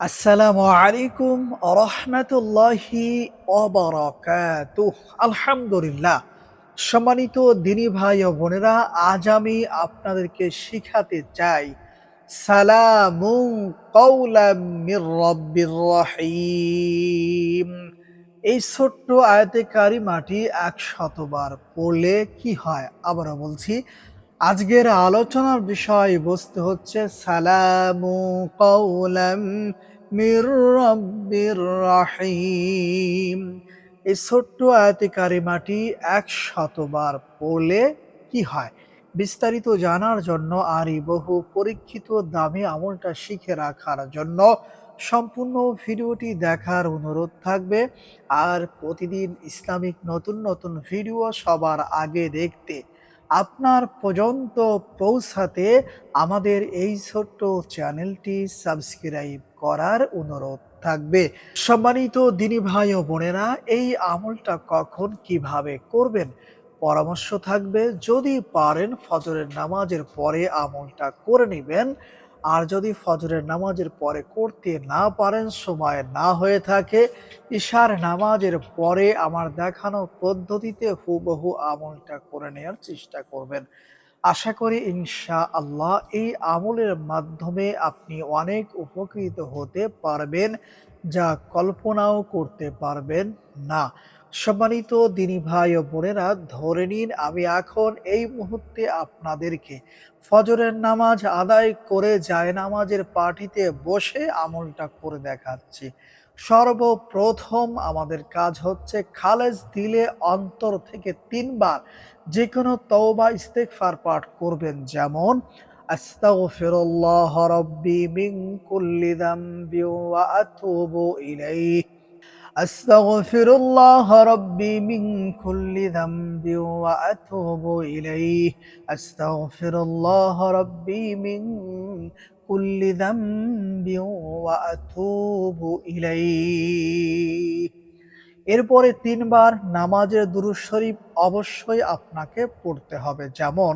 আসসালামু আলাইকুম রহমতুল্লাহি আলহামদুলিল্লাহ। সম্মানিত দিনী ভাই ও বোনেরা, আজ আমি আপনাদেরকে শিখাতে চাই সালামু কৌলাম মির রব্বির রহিম। এই ছোট্ট আয়াতে কারিমাটি এক শতবার পড়লে কি হয়? আবারও বলছি আজকের আলোচনার বিষয় বস্তু হচ্ছে সালামু কৌলাম মির রব্বির রাহিম। এই ছোট্ট আয়াতে কারিমাটি এক শতবার পড়লে কি হয়? বিস্তারিত জানার জন্য আর বহু পরীক্ষিত দামি আমলটা শিখে রাখার জন্য সম্পূর্ণ ভিডিওটি দেখার অনুরোধ থাকবে। আর প্রতিদিন ইসলামিক নতুন নতুন ভিডিও সবার আগে দেখতে আপনার পর্যন্ত পৌঁছাতে আমাদের এই ছোট্ট চ্যানেলটি সাবস্ক্রাইব করার অনুরোধ থাকবে। সম্মানিত দিনী ভাই ও বোনেরা, এই আমলটা কখন কীভাবে করবেন? পরামর্শ থাকবে, যদি পারেন ফজরের নামাজের পরে আমলটা করে নেবেন। আর যদি ফজরের নামাজের পরে করতে না পারেন, সময় না হয়ে থাকে, ঈশার নামাজের পরে আমার দেখানো পদ্ধতিতে হুবহু আমলটা করে নেওয়ার চেষ্টা করবেন। আশা করি ইনশা আল্লাহ এই আমলের মাধ্যমে আপনি অনেক উপকৃত হতে পারবেন, যা কল্পনাও করতে পারবেন না। সম্মানিত দিনী ভাই ও বোনেরা, ধরে নিন আমি এখন এই মুহূর্তে আপনাদেরকে ফজরের নামাজ আদায় করে যায় নামাজের পার্টিতে বসে আমলটা করে দেখাচ্ছি। সর্বপ্রথম আমাদের কাজ হচ্ছে খালেজ দিলে অন্তর থেকে তিনবার যে কোনো তওবা ইস্তেগফার পাঠ করবেন। যেমন, আস্তাগফিরুল্লাহ রাব্বি যামবি ওয়া আতুবু ইলাইহি أستغفر الله ربي من كل ذنب وأتوب إليه أستغفر الله ربي من كل ذنب وأتوب إليه এরপরে তিনবার নামাজের দুরূদ শরীফ অবশ্যই আপনাকে পড়তে হবে যেমন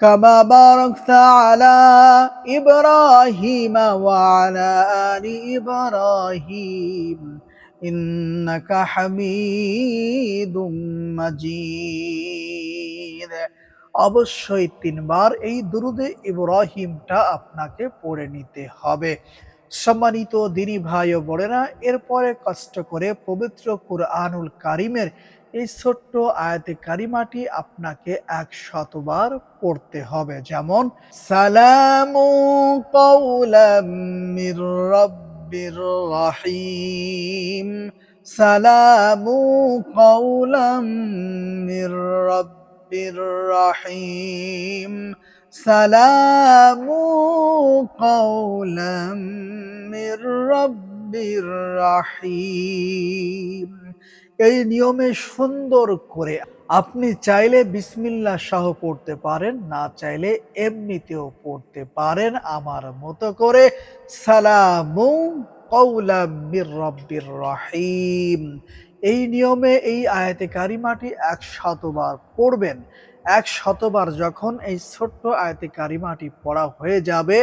كما باركت على إبراهيم وعلى آل إبراهيم إنك حميد مجيد অবশ্যই তিনবার এই দুরুদে ইব্রাহিমটা আপনাকে পড়ে নিতে হবে সম্মানিত দিনী ভাই ও বোনেরা এরপরে কষ্ট করে পবিত্র কুরআনুল কারিমের এই ছোট্ট আয়াতে কারিমাটি আপনাকে এক শতবার পড়তে হবে। যেমন, সালামু মির রব্বির রহিম। সালামু কৌলাম মির রব্বির রহিম। সালামু কৌলাম মির রব্বির রহিম। এই নিয়মে সুন্দর করে আপনি চাইলে বিসমিল্লা সহ পড়তে পারেন, না চাইলে এমনিতেও পড়তে পারেন। আমার মতো করে সালামু রব্বির রহিম। এই নিয়মে এই আয়াতে কারিমাটি এক শতবার পড়বেন। এক শতবার যখন এই ছোট্ট আয়তে কারিমাটি পড়া হয়ে যাবে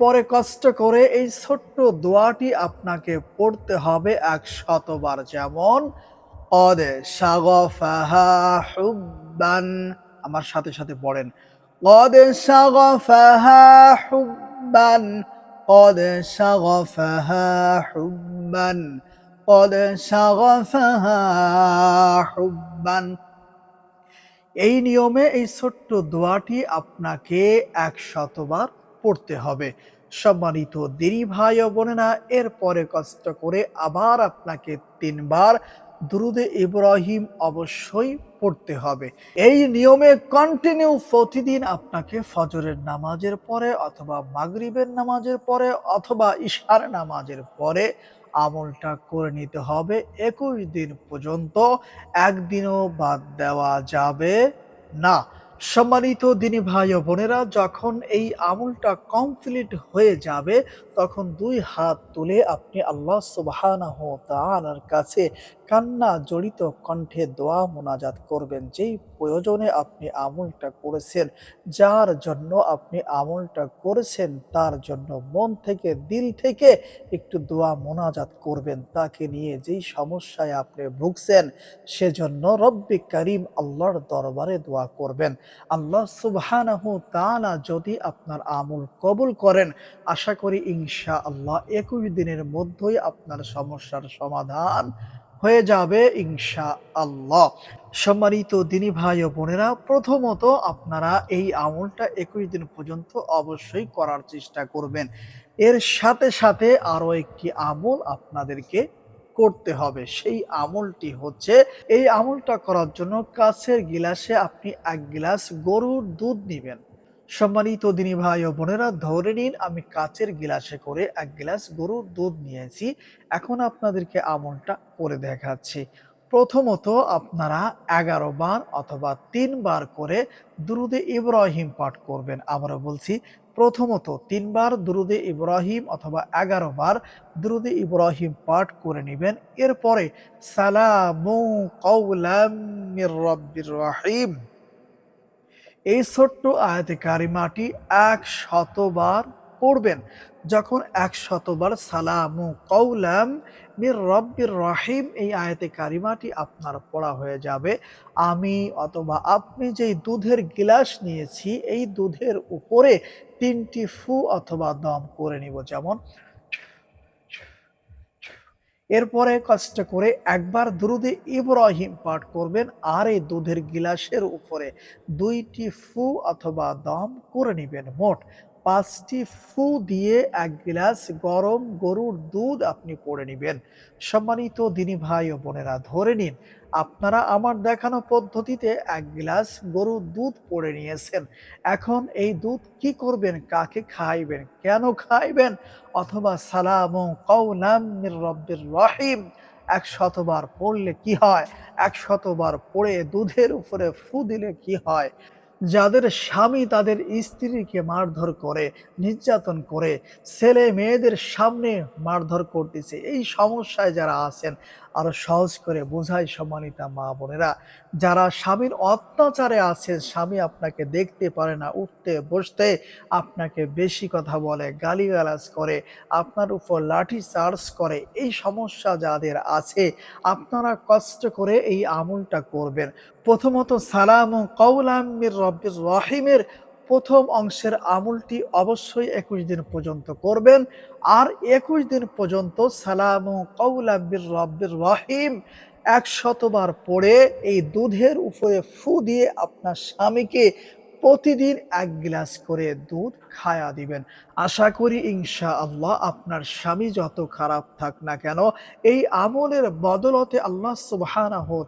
পরে কষ্ট করে এই ছোট্ট দোয়াটি আপনাকে পড়তে হবে এক শতবার যেমন হুব্বান, আমার সাথে সাথে পড়েন। অদে সাগফাহা হুব্বান, অদে সাগফাহা হুব্বান এই নিয়মে, এই ছোট্ট দোয়াটি আপনাকে এক শতবার পড়তে হবে। সম্মানিত দেরি ভাই ও বোনেরা, এরপরে কষ্ট করে আবার আপনাকে তিনবার দুরুদে ইব্রাহিম অবশ্যই পড়তে হবে। এই নিয়মে কন্টিনিউ প্রতিদিন আপনাকে ফজরের নামাজের পরে অথবা মাগরিবের নামাজের পরে অথবা ইশার নামাজের পরে আমলটা করে নিতে হবে। একুশ দিন পর্যন্ত একদিনও বাদ দেওয়া যাবে না। সম্মানিত দিনী ভাই ও বোনেরা, যখন এই আমলটা কমপ্লিট হয়ে যাবে, তখন দুই হাত তুলে আপনি আল্লাহ তাআলার কাছে কান্না জড়িত কণ্ঠে দোয়া মোনাজাত করবেন, যেই প্রয়োজনে আপনি আমলটা করেছেন, যার জন্য আপনি আমলটা করেছেন, তার জন্য মন থেকে, দিল থেকে একটু দোয়া মোনাজাত করবেন। তাকে নিয়ে যেই সমস্যায় আপনি ভুগছেন, সেজন্য রব্বি করিম আল্লাহর দরবারে দোয়া করবেন। আল্লাহ সুবহানাহু তাআলা যদি আপনার আমল কবুল করেন, আশা করি ইনশা আল্লাহ একুশ দিনের মধ্যেই আপনার সমস্যার সমাধান হয়ে যাবে ইনশা আল্লাহ সম্মানিত দিনী ভাই ও বোনেরা, প্রথমত আপনারা এই আমলটা একুশ দিন পর্যন্ত অবশ্যই করার চেষ্টা করবেন। এর সাথে সাথে আরও একটি আমল আপনাদেরকে করতে হবে। সেই আমলটি হচ্ছে, এই আমলটা করার জন্য কাছের গিলাসে আপনি এক গিলাস গরুর দুধ নিবেন। সম্মানিত দিনী ভাই ও বোনেরা, ধরে নিন আমি কাচের গিলাসে করে এক গ্লাস গরুর দুধ নিয়েছি। এখন আপনাদেরকে আমলটা করে দেখাচ্ছি। প্রথমত আপনারা এগারো বার অথবা তিনবার করে দুরুদে ইব্রাহিম পাঠ করবেন। আমরা বলছি প্রথমত তিনবার দুরুদে ইব্রাহিম অথবা এগারো বার দুরুদে ইব্রাহিম পাঠ করে নেবেন। এরপরে সালামু কৌলাম রব্বির রহিম। এই ছোট্ট আয়াতে কারিমাটি এক শতবার পড়বেন। যখন এক শতবার সালামু কৌলাম মির রব্বির রহিম, এই আয়াতে কারিমাটি আপনার পড়া হয়ে যাবে। আমি অথবা আপনি যেই দুধের গিলাস নিয়েছি, এই দুধের উপরে তিনটি ফু অথবা দম করে নিব। যেমন এরপরে কষ্ট করে একবার দুরুদে ইব্রাহিম পাঠ করবেন আর এই দুধের গিলাসের উপরে দুইটি ফু অথবা দম করে নেবেন মোট পাঁচটি ফু দিয়ে এক গিলাস গরম গরুর দুধ আপনি পড়ে নেবেন। সম্মানিত দিনী ভাই ও বোনেরা, ধরে নিন, আপনারা আমার দেখানো পদ্ধতিতে এক গ্লাস গরুর দুধ পড়ে নিয়েছেন। এখন এই দুধ কি করবেন? কাকে খাইবেন? কেন খাইবেন? অথবা সালাম কৌলাম রব্বের রহিম। এক শতবার পড়লে কি হয়? এক শতবার পড়ে দুধের উপরে ফু দিলে কি হয়? যাদের স্বামী তাদের স্ত্রীকে মারধর করে, নির্যাতন করে ছেলে মেয়েদের সামনে মারধর করতেছে। এই সমস্যায় যারা আছেন আরও সহজ করে বোঝাই সম্মানিতা মা বোনেরা। যারা স্বামীর অত্যাচারে আছে, স্বামী আপনাকে দেখতে পারে না, উঠতে, বসতে আপনাকে বেশি কথা বলে, গালিগালাজ করে, আপনার উপর লাঠি চার্জ করে, এই সমস্যা যাদের আছে, আপনারা কষ্ট করে এই আমলটা করবেন। প্রথমত সালাম কৌলামির রব্বির রহিমের প্রথম অংশের আমলটি অবশ্যই একুশ দিন পর্যন্ত করবেন। আর একুশ দিন পর্যন্ত সালাম কৌলাবির রব্বির রহিম এক শতবার পড়ে এই দুধের উপরে ফু দিয়ে আপনার স্বামীকে প্রতিদিন এক গ্লাস করে দুধ খায়া দিবেন। আশা করি ইনশা আল্লাহ আপনার স্বামী যত খারাপ থাক না কেন, এই আমলের বদলতে আল্লাহ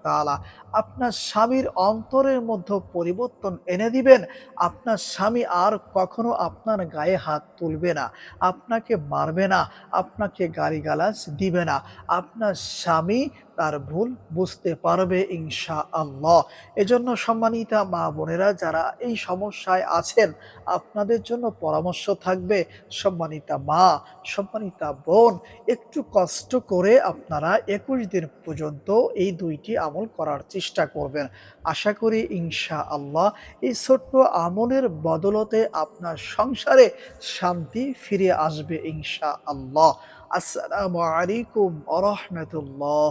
তাআলা আপনার স্বামীর অন্তরের মধ্যে পরিবর্তন এনে দিবেন। আপনার স্বামী আর কখনো আপনার গায়ে হাত তুলবে না, আপনাকে মারবে না, আপনাকে গালিগালাজ দিবে না। আপনার স্বামী তার ভুল বুঝতে পারবে ইনশা আল্লাহ এজন্য সম্মানিতা মা বোনেরা, যারা এই সমস্যায় আছেন, আপনাদের জন্য পরামর্শ থাকবে। সম্মানিতা মা, সম্মানিতা বোন, একটু কষ্ট করে আপনারা একুশ দিন পর্যন্ত এই দুইটি আমল করার চেষ্টা করবেন। আশা করি ইনশা আল্লাহ এই ছোট্ট আমলের বদলতে আপনার সংসারে শান্তি ফিরে আসবে ইনশা আল্লাহ আসসালামু আলাইকুম আ রহমতুল্লাহ।